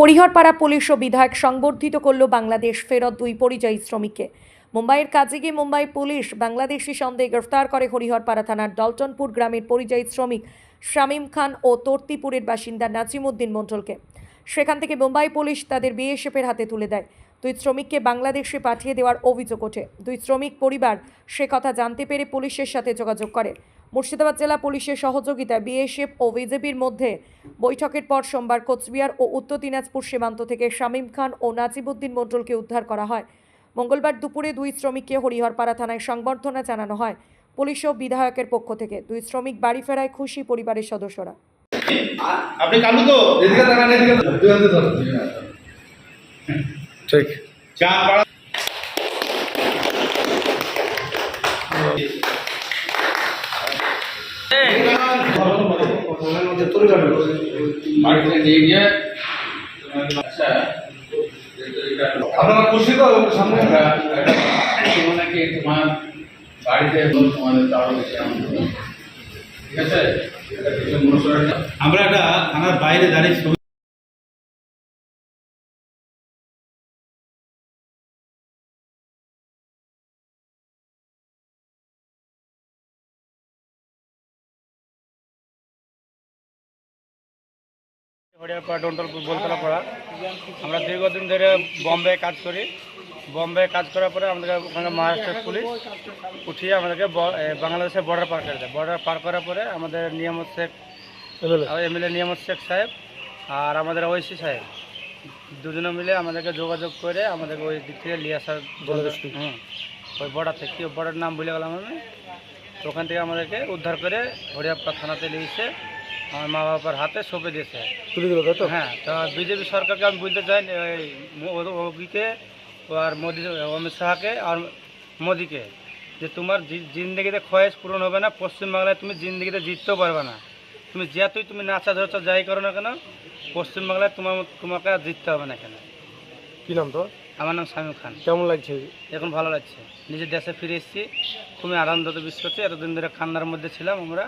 Hariharpara police ও বিধায়ক সংবর্ধিত করল বাংলাদেশ ফেরত দুই পরিযায়ী শ্রমিককে। মুম্বাইয়ের কাজে গিয়ে মুম্বাই পুলিশ বাংলাদেশি সন্দেহে গ্রেফতার করে হরিহরপাড়া থানার ডলটনপুর গ্রামের পরিযায়ী শ্রমিক শামীম খান ও তর্তিপুরের বাসিন্দা নাজিমুদ্দিন মণ্ডলকে। সেখান থেকে মুম্বাই পুলিশ তাদের বিএসএফের হাতে তুলে দেয়। দুই শ্রমিককে বাংলাদেশে পাঠিয়ে দেওয়ার অভিযোগ ওঠে। দুই শ্রমিক পরিবার সে কথা জানতে পেরে পুলিশের সাথে যোগাযোগ করে। মুর্শিদাবাদ জেলা পুলিশের সহযোগিতায় বিএসএফ ও বিজেপির মধ্যে বৈঠকের পর সোমবার কোচবিহার ও উত্তর দিনাজপুর সীমান্ত থেকে শামীম খান ও নাজিবুদ্দিন মণ্ডলকে উদ্ধার করা হয়। মঙ্গলবার দুপুরে দুই শ্রমিককে হরিহরপাড়া থানায় সংবর্ধনা জানানো হয়। পুলিশ ও বিধায়কের পক্ষ থেকে দুই শ্রমিক বাড়ি ফেরায় খুশি পরিবারের সদস্যরা। আপনি কালু তো? ঠিক। বাড়িতে নিয়ে গিয়ে আচ্ছা আপনারা খুশি তো সামনে? আমরা তোমার বাড়িতে তোমাদের তারও বেশি আনন্দ ঠিক আছে? মনে। আমরা একটা থানার বাইরে দাঁড়িয়ে ডন্টলপুর বলতলা আমরা দীর্ঘদিন ধরে বম্বে কাজ করি। বম্বে কাজ করার পরে আমাদেরকে ওখানে মহারাষ্ট্রের পুলিশ উঠিয়ে আমাদেরকে বাংলাদেশের বর্ডার পার করে দেয়। বর্ডার পার করার পরে আমাদের নিয়ামত শেখ এমএলএ। নিয়ামত শেখ সাহেব আর আমাদের ঐসি সাহেব। দুজনে মিলে আমাদেরকে যোগাযোগ করে আমাদেরকে ওই দিক থেকে নিয়ে আসার হুম ওই বর্ডার থেকে বর্ডার নাম ভুলে গেলাম আমি? ওখান থেকে আমাদেরকে উদ্ধার করে হরিয়াপ্পা থানাতে নিয়ে এসে আমার মা বাবার হাতে সঁপে দিয়েছে। তুলে দিল তো? হ্যাঁ তো বিজেপি সরকারকে আমি বলতে চাই এই মোদিকে আর মোদি অমিত শাহকে আর মোদিকে যে তোমার জিন্দগিতে খয়েস পূরণ হবে না পশ্চিমবাংলায় তুমি জিন্দগিতে জিততেও পারবে না। তুমি যেহেতুই তুমি নাচা ধরছো যাই করো না কেন পশ্চিমবাংলায় তোমার তোমাকে আর জিততে হবে না এখানে কি নাম তো আমার নাম শামীম খান। কেমন লাগছে? এখন ভালো লাগছে। নিজের দেশে ফিরে এসেছি খুবই আনন্দিত বিশেষ করছি। এতদিন ধরে কান্নার মধ্যে ছিলাম আমরা।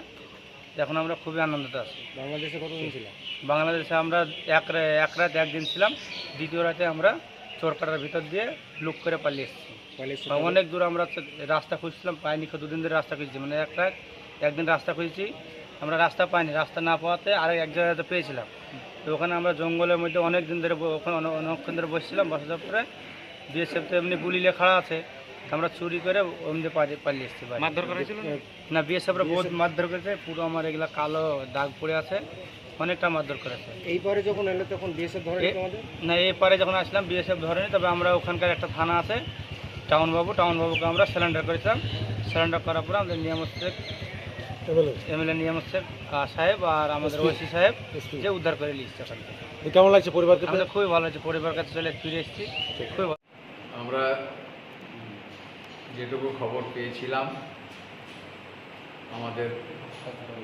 এখন আমরা খুবই আনন্দিত আছি। বাংলাদেশে কতদিন ছিল বাংলাদেশে আমরা এক এক রাত একদিন ছিলাম দ্বিতীয় রাতে আমরা চোরকাটার ভিতর দিয়ে লুক করে পালিয়ে এসেছি। অনেক দূর আমরা রাস্তা খুঁজছিলাম পাইনি দুদিন ধরে রাস্তা খুঁজছি মানে এক রাত একদিন রাস্তা খুঁজছি আমরা রাস্তা পাইনি রাস্তা না পাওয়াতে আর এক জায়গাতে পেয়েছিলাম। তো ওখানে আমরা জঙ্গলের মধ্যে অনেক দিন ধরে ওখানে অনে- অনেকক্ষণ ধরে বসছিলাম বসার পরে বিএসএফ তো এমনি গুলিলে খাড়া আছে আমরা চুরি করে ওমনি পালিয়ে এসেছি মারধর করেছিল না? বিএসএফরা বহুত মারধর করেছে পুরো আমার এগুলা কালো দাগ পড়ে আছে অনেকটা মারধর করেছে। এই পরে যখন এলো তখন বিএসএফ ধরে না এই পারে যখন আসলাম বিএসএফ ধরেনি তবে আমরা ওখানকার একটা থানা আছে টাউন বাবু টাউন বাবুকে আমরা সিলিন্ডার করেছিলাম। সিলিন্ডার করার পরে আমাদের নিয়ামত শেখ এমএলএ। নিয়ামত শেখ আহ, সাহেব আর আমাদের ওসি সাহেব যে উদ্ধার করে নিয়েছে ওখান থেকে। কেমন লাগছে পরিবারকে আমাদের খুবই ভালো হয়েছে পরিবার কাছে চলে ফিরে এসেছি। খুবই ভালো। আমরা যেটুকু খবর পেয়েছিলাম, আমাদের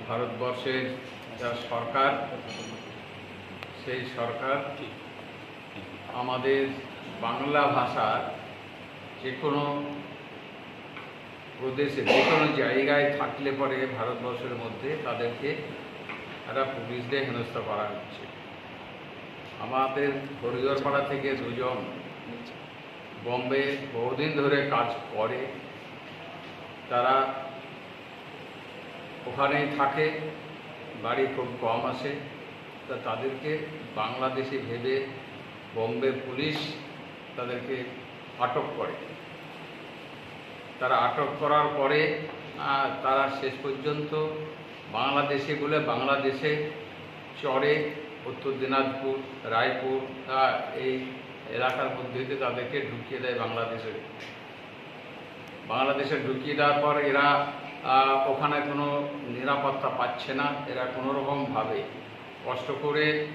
ভারতবর্ষের যা সরকার, সেই সরকার আমাদের বাংলা ভাষার যে কোনো প্রদেশে, যে কোনো জায়গায় থাকলে পরে ভারতবর্ষের মধ্যে তাদেরকে একটা পুলিশ দিয়ে হেনস্থা করা হচ্ছে। আমাদের হরিহরপাড়া থেকে দুজন বম্বে বহুদিন ধরে কাজ করে। তারা ওখানেই থাকে, বাড়ি খুব কম আসে। তা তাদেরকে বাংলাদেশে ভেবে বম্বে পুলিশ তাদেরকে আটক করে। তারা আটক করার পরে তারা শেষ পর্যন্ত বাংলাদেশে বলে বাংলাদেশে চরে উত্তর দিনাজপুর, রায়পুর এই এলাকার মধ্যে তাদেরকে ঢুকিয়ে দেয় বাংলাদেশে। বাংলাদেশে ঢুকিয়ে দেওয়ার পর এরা ওখানে কোনো নিরাপত্তা পাচ্ছে না। এরা কোনো রকমভাবে কষ্ট করে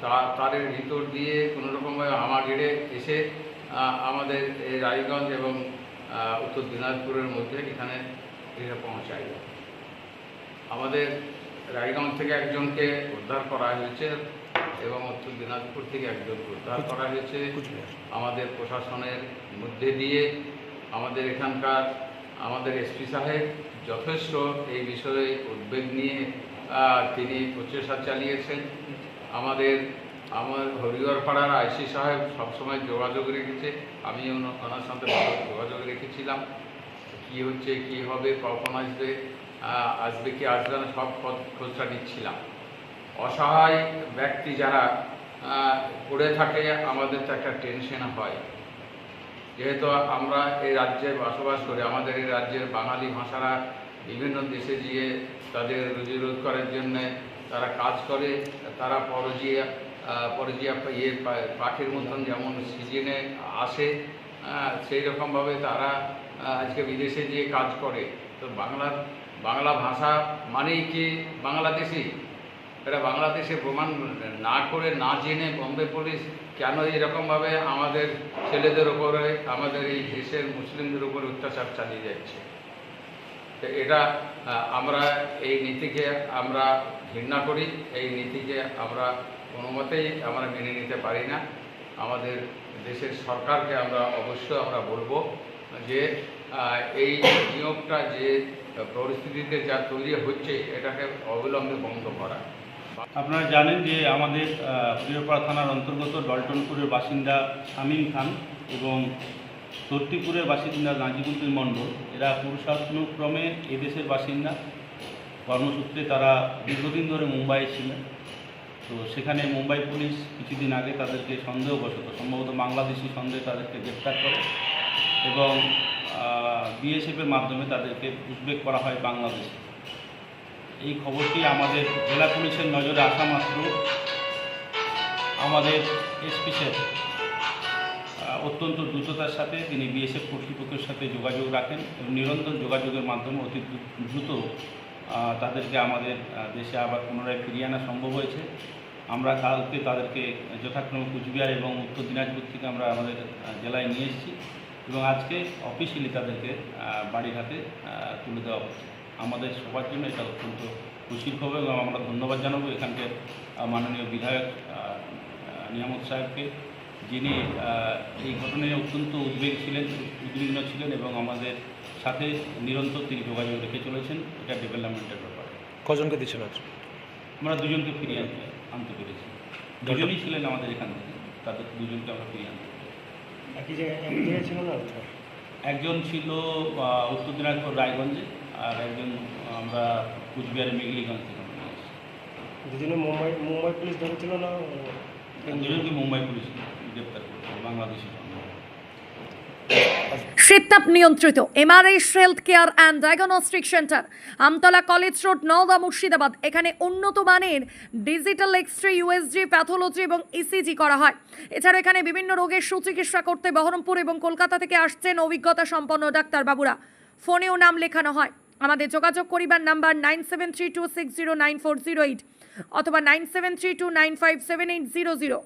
তা- তারের ভিতর দিয়ে কোনো রকমভাবে হামাগিরে এসে আমাদের এই রায়গঞ্জ এবং উত্তর দিনাজপুরের মধ্যে এখানে এসে পৌঁছায়। আমাদের রায়গঞ্জ থেকে একজনকে উদ্ধার করা হয়েছে। এবং উত্তর দিনাজপুর থেকে একজনকে উদ্ধার করা হয়েছে। আমাদের প্রশাসনের মধ্যে দিয়ে আমাদের এখানকার আমাদের এসপি সাহেব যথেষ্ট এই বিষয়ে উদ্বেগ নিয়ে তিনি প্রচেষ্টা চালিয়েছেন। আমাদের আমার হরিহর পাড়ার আইসি সাহেব সবসময় যোগাযোগ রেখেছে। আমি ওনা- ওনার সাথে যোগাযোগ রেখেছিলাম। কি হচ্ছে কি হবে কখন আসবে আসবে কি আসবে না সব খোঁজ- খোঁজটা নিচ্ছিলাম। অসহায় ব্যক্তি যারা পড়ে থাকে, আমাদের তো একটা টেনশন হয়। যেহেতু আমরা এই রাজ্যে বসবাস করি, আমাদের এই রাজ্যের বাঙালি ভাষারা বিভিন্ন দেশে গিয়ে তাদের রুজি রোজগারের জন্যে তারা কাজ করে, তারা পরজিয়া পরজিয়া ইয়ে পাখির মতন যেমন সিজনে আসে সেই রকমভাবে তারা আজকে বিদেশে গিয়ে কাজ করে। তো বাংলার, বাংলা ভাষা মানেই কি বাংলাদেশি? এটা বাংলাদেশে প্রমাণ না করে, না জেনে বম্বে পুলিশ কেন এরকমভাবে আমাদের ছেলেদের ওপরে আমাদের এই দেশের মুসলিমদের উপরে অত্যাচার চালিয়ে যাচ্ছে? তো এটা আমরা এই নীতিকে আমরা ঘৃণা করি, এই নীতিকে আমরা কোনো মতেই আমরা মেনে নিতে পারি না। আমাদের দেশের সরকারকে আমরা অবশ্যই আমরা বলব যে এই নিয়োগটা যে পরিস্থিতিতে যা তৈরি হচ্ছে, এটাকে অবিলম্বে বন্ধ করা। আপনারা জানেন যে আমাদের প্রিয়পাড়া থানার অন্তর্গত ডলটনপুরের বাসিন্দা শামীম খান এবং তর্তিপুরের বাসিন্দা নাজিবুদ্দিন মণ্ডল, এরা পুরুষানুক্রমে এদেশের বাসিন্দা। কর্মসূত্রে তারা দীর্ঘদিন ধরে মুম্বাইয়ে ছিলেন। তো সেখানে মুম্বাই পুলিশ কিছুদিন আগে তাদেরকে সন্দেহবশত, সম্ভবত বাংলাদেশি সন্দেহে তাদেরকে গ্রেপ্তার করে এবং বিএসএফের মাধ্যমে তাদেরকে উদ্বেগ করা হয় বাংলাদেশে। এই খবরটি আমাদের জেলা পুলিশের নজরে আসা মাত্র আমাদের এসপি স্যার অত্যন্ত দ্রুততার সাথে তিনি বিএসএফ কর্তৃপক্ষের সাথে যোগাযোগ রাখেন এবং নিরন্তর যোগাযোগের মাধ্যমে অতি দ্রুত তাদেরকে আমাদের দেশে আবার পুনরায় ফিরিয়ে আনা সম্ভব হয়েছে। আমরা কালকে তাদেরকে যথাক্রমে কুচবিহার এবং উত্তর দিনাজপুর থেকে আমরা আমাদের জেলায় নিয়ে এসেছি এবং আজকে অফিসিয়ালি তাদেরকে বাড়ির হাতে তুলে দেওয়া হচ্ছে। আমাদের সবার জন্য এটা অত্যন্ত খুশির খবর এবং আমরা ধন্যবাদ জানাব এখানকার মাননীয় বিধায়ক নিয়ামত সাহেবকে যিনি এই ঘটনায় অত্যন্ত উদ্বেগ ছিলেন উদ্বিগ্ন ছিলেন এবং আমাদের সাথে নিরন্তর তিনি যোগাযোগ রেখে চলেছেন। এটা ডেভেলপমেন্টের ব্যাপারে। কজনকে দিচ্ছেন আজ? আমরা দুজনকে ফিরিয়ে আনতে আনতে পেরেছি। দুজনই ছিলেন আমাদের এখান থেকে তাদের দুজনকে আমরা ফিরিয়ে আনতে পেরেছি। একই জায়গায় একই ছিল না একজন ছিল উত্তর দিনাজপুর রায়গঞ্জে আর একজন আমরা কুচবিহারের মেঘলিগঞ্জ থেকে। দুজনে মুম্বাই মুম্বাই পুলিশ ধরেছিল না? দুজনকে মুম্বাই পুলিশ গ্রেপ্তার করেছে? বাংলাদেশি। শীততাপ নিয়ন্ত্রিত MRS health care and diagnostic centre Amtala college road Nowda Murshidabad. এখানে উন্নত মানের digital X ray USG pathology এবং ইসিজি করা হয়। এছাড়া এখানে বিভিন্ন রোগের সুচিকিৎসা করতে বহরমপুর এবং কলকাতা থেকে আসছেন অভিজ্ঞতা সম্পন্ন ডাক্তারবাবুরা। ফোনেও নাম লেখানো হয়। আমাদের যোগাযোগ করিবার number nine seven three two six zero nine four zero eight অথবা nine seven three two nine five seven eight zero zero.